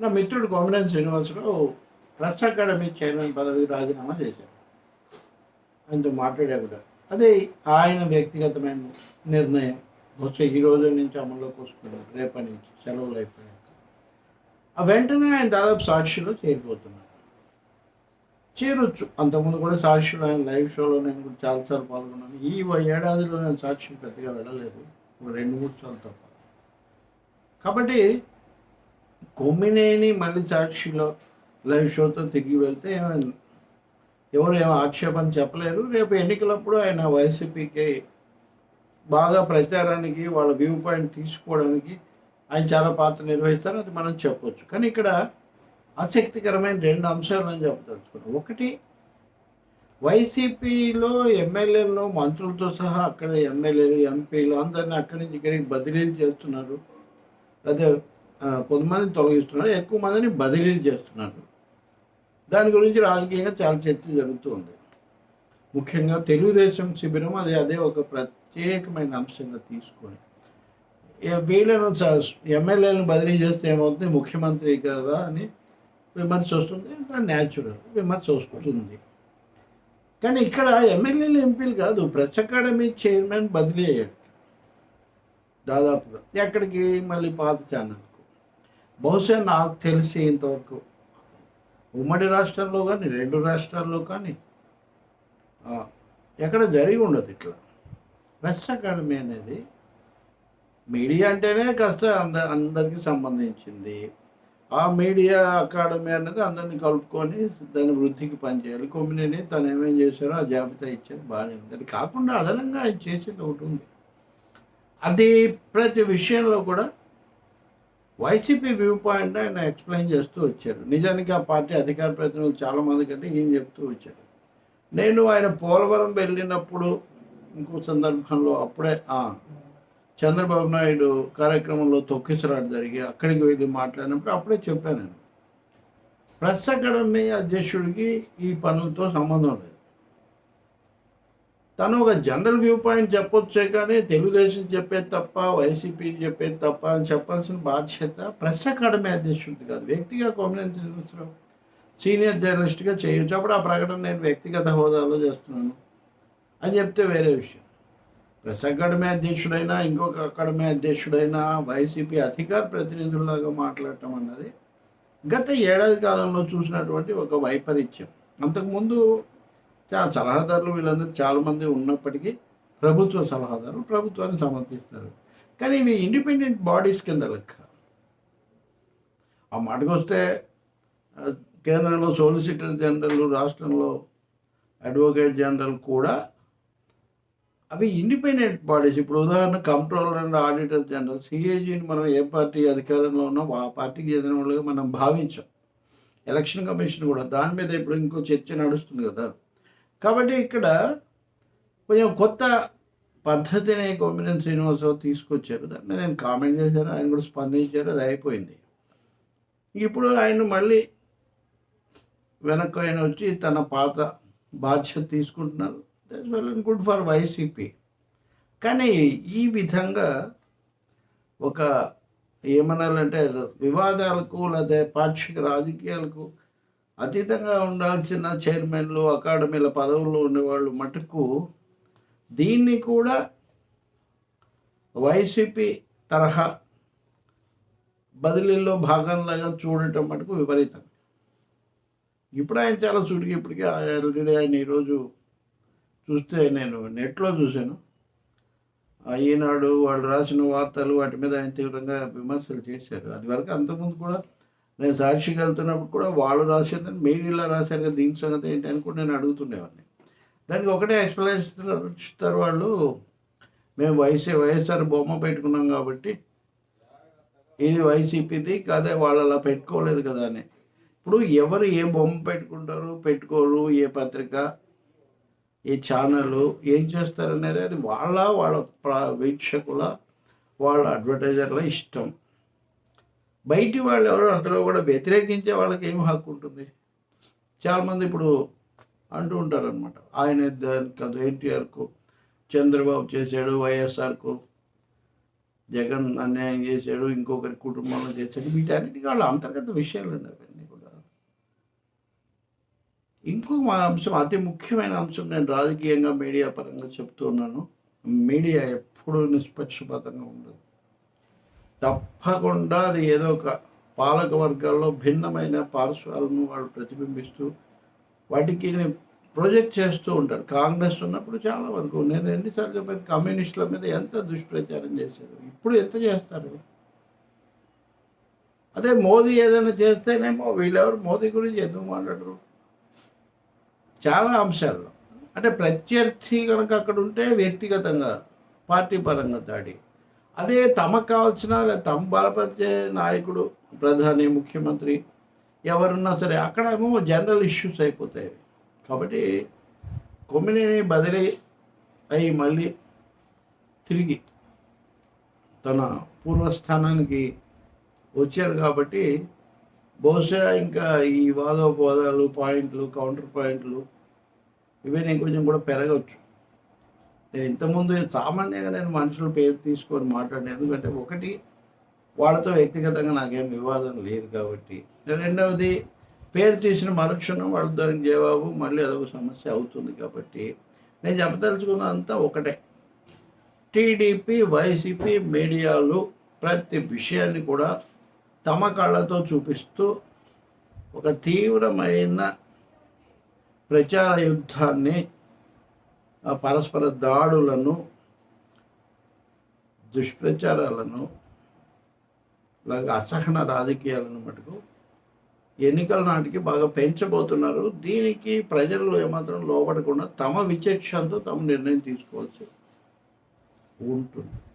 నా మిత్రుడు Komareni Srinivasarao press academy chairman పదవికి రాజీనామా చేశారు. ఆయనతో మాట్లాడా కూడా. అదే ఆయన వ్యక్తిగతమైన నిర్ణయం. బహుశా ఈ రోజు నుంచి అమల్లోకి వస్తున్నాడు రేపటి నుంచి సెలవులు అయిపోయాక. ఆ వెంటనే ఆయన దాదాపు సాక్షిలో చేరిపోతున్నాడు చేరొచ్చు. అంతకుముందు కూడా సాక్షిలో ఆయన లైవ్ షోలో నేను కూడా చాలాసార్లు పాల్గొన్నాను. ఈ ఏడాదిలో నేను సాక్షి పెద్దగా వెళ్ళలేదు. ఒక రెండు మూడు సార్లు తప్ప. కాబట్టి కొమ్మినేని మళ్ళీ సాక్షిలో లైవ్ షోతో తిరిగి వెళ్తే ఎవరు ఏమో ఆక్షేపణ చెప్పలేరు. రేపు ఎన్నికలప్పుడు ఆయన వైసీపీకి బాగా ప్రచారానికి వాళ్ళ వ్యూ పాయింట్ తీసుకోవడానికి ఆయన చాలా పాత్ర నిర్వహిస్తారు. అది మనం చెప్పొచ్చు. కానీ ఇక్కడ ఆసక్తికరమైన రెండు అంశాలు అని చెప్పదలుచుకున్నాం. ఒకటి వైసీపీలో ఎమ్మెల్యేలను మంత్రులతో సహా అక్కడ ఎమ్మెల్యేలు ఎంపీలు అందరినీ అక్కడి నుంచి ఇక్కడికి బదిలీలు చేస్తున్నారు. అదే కొంతమందిని తొలగిస్తున్నారు ఎక్కువ మందిని బదిలీలు చేస్తున్నారు. దాని గురించి రాజకీయంగా చాలా చర్చ జరుగుతుంది ముఖ్యంగా తెలుగుదేశం శిబిరం అది అదే ఒక ప్రత్యేకమైన అంశంగా తీసుకొని వీళ్ళను ఎమ్మెల్యేలను బదిలీ చేస్తే ఏమవుతుంది? ముఖ్యమంత్రి కదా అని విమర్శ వస్తుంది దాని న్యాచురల్ విమర్శ వస్తుంది. కానీ ఇక్కడ ఎమ్మెల్యేలు ఎంపీలు కాదు ప్రెస్ అకాడమీ చైర్మన్ బదిలీ అయ్యాడు దాదాపుగా ఎక్కడికి మళ్ళీ పాత ఛానల్? బహుశా నాకు తెలిసి ఇంతవరకు ఉమ్మడి రాష్ట్రంలో కానీ రెండు రాష్ట్రాల్లో కానీ ఎక్కడ జరిగి ఉండదు ఇట్లా. ప్రెస్ అకాడమీ అనేది మీడియా అంటేనే కాస్త అంద అందరికీ సంబంధించింది. ఆ మీడియా అకాడమీ అనేది అందరిని కలుపుకొని దాని వృద్ధికి పనిచేయాలి. కొమ్మినేని తను ఏమేం చేశారో ఆ జాబితా ఇచ్చారు బాగానే ఉంది. అది కాకుండా అదనంగా ఆయన చేసేది ఒకటి ఉంది. అది ప్రతి విషయంలో కూడా వైసీపీ వ్యూ పాయింట్ ఆయన ఎక్స్ప్లెయిన్ చేస్తూ వచ్చారు. నిజానికి ఆ పార్టీ అధికార ప్రతినిధులు చాలామంది కంటే ఈయన చెప్తూ వచ్చారు. నేను ఆయన పోలవరం వెళ్ళినప్పుడు ఇంకో సందర్భంలో అప్పుడే చంద్రబాబు నాయుడు కార్యక్రమంలో తొక్కిసరాడు జరిగి అక్కడికి వెళ్ళి మాట్లాడినప్పుడు అప్పుడే చెప్పాను నేను. ప్రెస్ అకాడమీ అధ్యక్షుడికి ఈ పనులతో సంబంధం లేదు. తను ఒక జనరల్ వ్యూ పాయింట్ చెప్పొచ్చే కానీ తెలుగుదేశం చెప్పేది తప్ప వైసీపీ చెప్పేది తప్ప అని చెప్పాల్సిన బాధ్యత ప్రెస్ అకాడమీ అధ్యక్షుడిది కాదు. వ్యక్తిగా కొమ్మినేని సీనియర్ జర్నలిస్ట్గా చేయొచ్చు. అప్పుడు ఆ ప్రకటన నేను వ్యక్తిగత హోదాలో చేస్తున్నాను. అని చెప్తే వేరే విషయం. ప్రెస్ అకాడమీ అధ్యక్షుడైనా ఇంకొక అకాడమీ అధ్యక్షుడైనా వైసీపీ అధికార ప్రతినిధుల్లాగా మాట్లాడటం అన్నది గత ఏడాది కాలంలో చూసినటువంటి ఒక వైపరీత్యం. అంతకుముందు చాలా సలహాదారులు వీళ్ళందరూ చాలామంది ఉన్నప్పటికీ ప్రభుత్వ సలహాదారులు ప్రభుత్వాన్ని సమర్థిస్తారు కానీ ఇవి ఇండిపెండెంట్ బాడీస్ కింద లెక్క. ఆ మాటకు వస్తే కేంద్రంలో సోలిసిటర్ జనరల్ రాష్ట్రంలో అడ్వకేట్ జనరల్ కూడా అవి ఇండిపెండెంట్ బాడీస్. ఇప్పుడు ఉదాహరణ కంట్రోలర్ అండ్ ఆడిటర్ జనరల్. సిఏజీని మనం ఏ పార్టీ అధికారంలో ఉన్నాం ఆ పార్టీకి చెందిన వాళ్ళుగా మనం భావించాం. ఎలక్షన్ కమిషన్ కూడా దాని మీద ఇప్పుడు ఇంకో చర్చ నడుస్తుంది కదా. కాబట్టి ఇక్కడ కొంచెం కొత్త పద్ధతిని కొమ్మినేని శ్రీనివాసరావు తీసుకొచ్చారు. దాన్ని నేను కామెంట్ చేశాను ఆయన కూడా స్పందించారు అది అయిపోయింది. ఇప్పుడు ఆయన మళ్ళీ వెనక్కి ఆయన వచ్చి తన పాత బాధ్యత తీసుకుంటున్నారు. That's well and good for YCP కానీ ఈ విధంగా ఒక ఏమనాలంటే వివాదాలకు లేదా పాక్షిక రాజకీయాలకు అతీతంగా ఉండాల్సిన చైర్మన్లు అకాడమీల పదవుల్లో ఉండేవాళ్ళు మటుకు దీన్ని కూడా వైసీపీ తరహా బదిలీలో భాగంలాగా చూడటం మటుకు విపరీతం. ఇప్పుడు ఆయన చాలా చూడికి ఇప్పటికీ ఆల్రెడీ ఆయన ఈరోజు చూస్తే నేను నెట్లో చూశాను. ఈనాడు వాళ్ళు రాసిన వార్తలు వాటి మీద ఆయన తీవ్రంగా విమర్శలు చేశారు. అది వరకు అంతకుముందు కూడా నేను సాక్షికి వెళ్తున్నప్పుడు కూడా వాళ్ళు రాసేది మీరు ఇలా రాశారు కదా దీని సంగతి ఏంటి అని కూడా నేను అడుగుతుండేవాడిని. దానికి ఒకటే ఎక్స్ప్లెనేషన్ ఇస్తారు వాళ్ళు మేము వైసీ వైఎస్ఆర్ బొమ్మ పెట్టుకున్నాం కాబట్టి ఇది వైసీపీది కాదే వాళ్ళు అలా పెట్టుకోలేదు కదా అని. ఇప్పుడు ఎవరు ఏ బొమ్మ పెట్టుకుంటారు పెట్టుకోరు ఏ పత్రిక ఏ ఛానల్ ఏం చేస్తారు అనేది అది వాళ్ళ వాళ్ళ ప్ర- వీక్షకుల వాళ్ళ అడ్వర్టైజర్ల ఇష్టం. బయటి వాళ్ళు ఎవరో అందులో కూడా వ్యతిరేకించే వాళ్ళకి ఏం హక్కు ఉంటుంది? చాలామంది ఇప్పుడు అంటూ ఉంటారు అనమాట ఆయన కాదు ఎన్టీఆర్కు చంద్రబాబు చేశాడు వైఎస్ఆర్కు జగన్ అన్యాయం చేశాడు ఇంకొకరి కుటుంబంలో చేశాడు. వీటన్నిటికీ వాళ్ళ అంతర్గత విషయాలండి అవన్నీ కూడా. ఇంకో మా అంశం అతి ముఖ్యమైన అంశం నేను రాజకీయంగా మీడియా పరంగా చెప్తున్నాను మీడియా ఎప్పుడూ నిష్పక్షపాతంగా ఉండదు. తప్పకుండా అది ఏదో ఒక పాలక వర్గాల్లో భిన్నమైన పార్శ్వాలను వాళ్ళు ప్రతిబింబిస్తూ వాటికి ప్రొజెక్ట్ చేస్తూ ఉంటారు. కాంగ్రెస్ ఉన్నప్పుడు చాలా వరకు నేను ఎన్నిసార్లు చెప్పాను కమ్యూనిస్టుల మీద ఎంత దుష్ప్రచారం చేశారు ఇప్పుడు ఎంత చేస్తారు? అదే మోదీ ఏదైనా చేస్తేనేమో వీళ్ళెవరు మోదీ గురించి ఎందుకు మాట్లాడరు? చాలా అంశాల్లో. అంటే ప్రత్యర్థి కనుక అక్కడ ఉంటే వ్యక్తిగతంగా పార్టీ పరంగా దాడి. అదే తమకు కావాల్సిన తమ బలపరిచే నాయకుడు ప్రధాని ముఖ్యమంత్రి ఎవరున్నా సరే అక్కడేమో జనరల్ ఇష్యూస్ అయిపోతాయి. కాబట్టి కొమ్మినేని బదిలీ అయి మళ్ళీ తిరిగి తన పూర్వస్థానానికి వచ్చారు కాబట్టి బహుశా ఇంకా ఈ వాదోపవాదాలు పాయింట్లు కౌంటర్ పాయింట్లు ఇవన్నీ కొంచెం కూడా పెరగవచ్చు నేను ఇంతకుముందు సామాన్యంగా నేను మనుషుల పేరు తీసుకొని మాట్లాడిన ఎందుకంటే ఒకటి వాళ్ళతో వ్యక్తిగతంగా నాకేం వివాదం లేదు కాబట్టి. రెండవది పేరు తీసిన మరుక్షణం వాళ్ళు దానికి జవాబు మళ్ళీ అదొక సమస్య అవుతుంది కాబట్టి. నేను చెప్పదలుచుకున్నదంతా ఒకటే. టీడీపీ వైసీపీ మీడియాలు ప్రతి విషయాన్ని కూడా తమ కళ్ళతో చూపిస్తూ ఒక తీవ్రమైన ప్రచార యుద్ధాన్ని పరస్పర దాడులను దుష్ప్రచారాలను అలాగే అసహన రాజకీయాలను మటుకు ఎన్నికల నాటికి బాగా పెంచబోతున్నారు. దీనికి ప్రజలు ఏమాత్రం లోపడకుండా తమ విచక్షణతో తమ నిర్ణయం తీసుకోవచ్చు ఉంటుంది.